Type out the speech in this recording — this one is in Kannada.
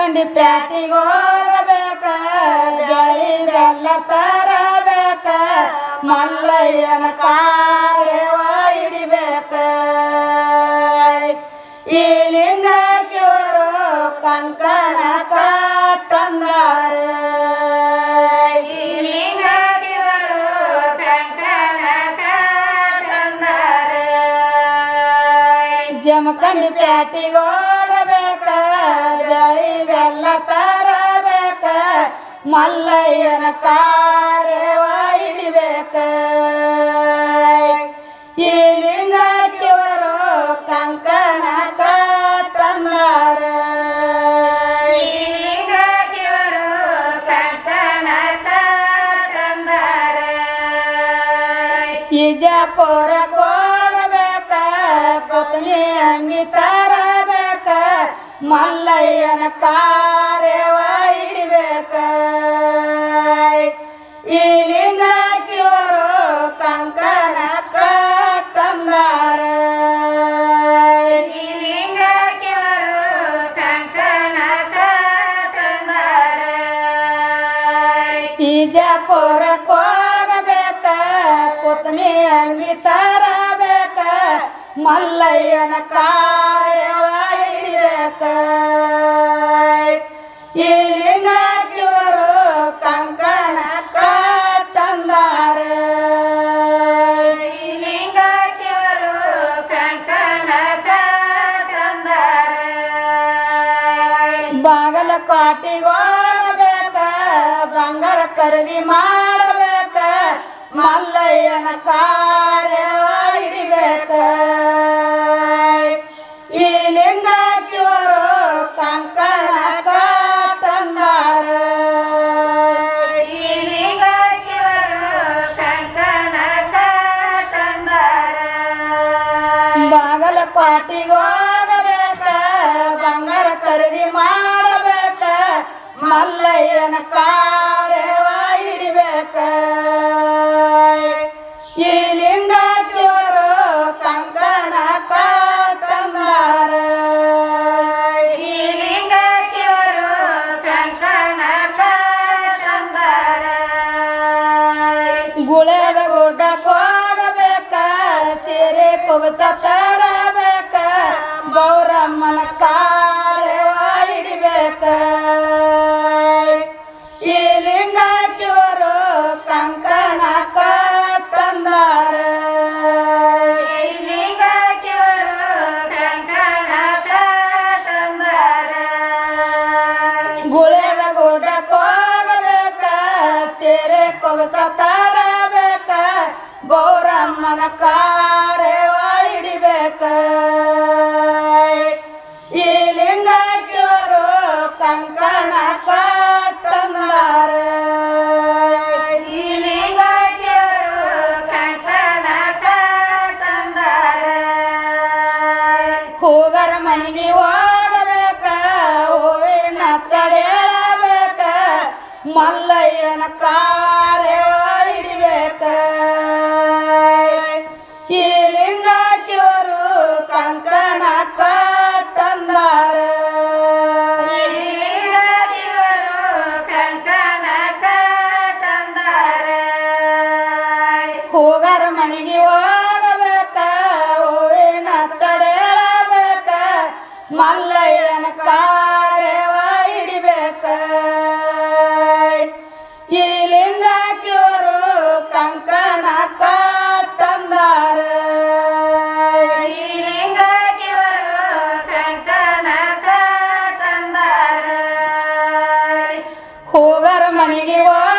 ಜಮಖಂಡಿ ಪ್ಯಾಟಿಗೋಗಬೇಕ ಬೆಳಿ ಬೆಲ್ಲ ತರಬೇಕ ಮಲ್ಲಯ್ಯನ ಕಾಲೇವ ಹಿಡಿಬೇಕ ಈ ಲಿಂಗಕ್ಕಿವರು ಕಂಕಣ ಕಟ್ಟಂದಾರೆ. ಈ ಲಿಂಗಕ್ಕಿವರು ಮಲ್ಲಯ್ಯನ ಕಾರ್ಯವ ಹಿಡಿಬೇಕ. ಈ ಲಿಂಗಕ್ಕಿವರು ಕಂಕಣ ಕಟ್ಟಂದಾರ ಈ ಲಿಂಗಕ್ಕಿವರು ಕಂಕಣ ಕಟ್ಟಂದಾರ ಇಜಾಪುರಕ್ಕೆ ಕೋರಬೇಕ ಪತ್ನಿ ಅಂಗಿ ತರಬೇಕ ಮಲ್ಲಯ್ಯನ ಕಾರ್ಯವ ಮಲ್ಲಯ್ಯನ ಕಾರ್ಯವ ಹಿಡಿಬೇಕ ಈ ಲಿಂಗಕ್ಕಿವರು ಕಂಕಣ ಕಾಟಂದಾರೆ ಈ ಲಿಂಗಕ್ಕಿವರು ಕಂಕಣ ಕಟ್ಟಂದಾರ. ಬಾಗಲ ಕಾಟಿಗೋಗಬೇಕ ಬಂಗಾರ ಖರೀದಿ ಮಾಡಬೇಕ, ಮಲ್ಲಯ್ಯನ ಕಾರ್ಯವ ಹಿಡಿಬೇಕ ಹೋಗಬೇಕ ಬಂಗಾರ ಖರೀದಿ ಮಾಡಬೇಕ, ಮಲ್ಲಯ್ಯನ ಕಾರೇವ ಹಿಡಿಬೇಕ. ಈ ಲಿಂಗ ಲಿಂಗಕ್ಕಿವರು ಕಂಕಣ ಕಾಟಂದಾರ. ಈ ಲಿಂಗ ಲಿಂಗಕ್ಕಿವರು ಕಂಕಣ ಕಾಟಂದಾರ. ಗುಳೆದ ಗುಡ್ಡಕ್ಕೆ ಹೋಗಬೇಕ, ಸೀರೆ ಕುಬಸ ಗುಳೆದ ಗುಡ್ಡಕ್ಕೆ ಹೋಗಬೇಕ ಸೇರೆ ಕೊಬಸ ತರಬೇಕ, ಬೋರಮ್ಮನ ಕಾರ್ಯವ ಹಿಡಿಬೇಕ. ಈ ಲಿಂಗಕ್ಕಿವರು ಕಂಕಣ ಕಟ್ಟಂದಾರೆ. ಈ ಲಿಂಗಕ್ಕಿವರು ಕಂಕಣ ಕಟ್ಟಂದಾರೆ. ಹೋಗರ ಮನೆಗೆ ಹೋಗಬೇಕ ಮಲ್ಲಯ್ಯನ ಕಾರ್ಯವ ಹಿಡಿಬೇಕ ಈ ಲಿಂಗಕ್ಕಿವರು ಕಂಕಣ ಕಟ್ಟಂದಾರ ಈ ಲಿಂಗಕ್ಕಿವರು ಕಂಕಣ ಕಟ್ಟಂದಾರ ಹೋಗರ ಮನೆಗೆ ಹೋಗಬೇಕ ಹೂವಿನ ಚಡೇಳಬೇಕ ಮಲ್ಲಯ್ಯನ ಕಾರ್ಯವ ಹೋಗರ ಮನೆಗೆ ಹೋಗಬೇಕ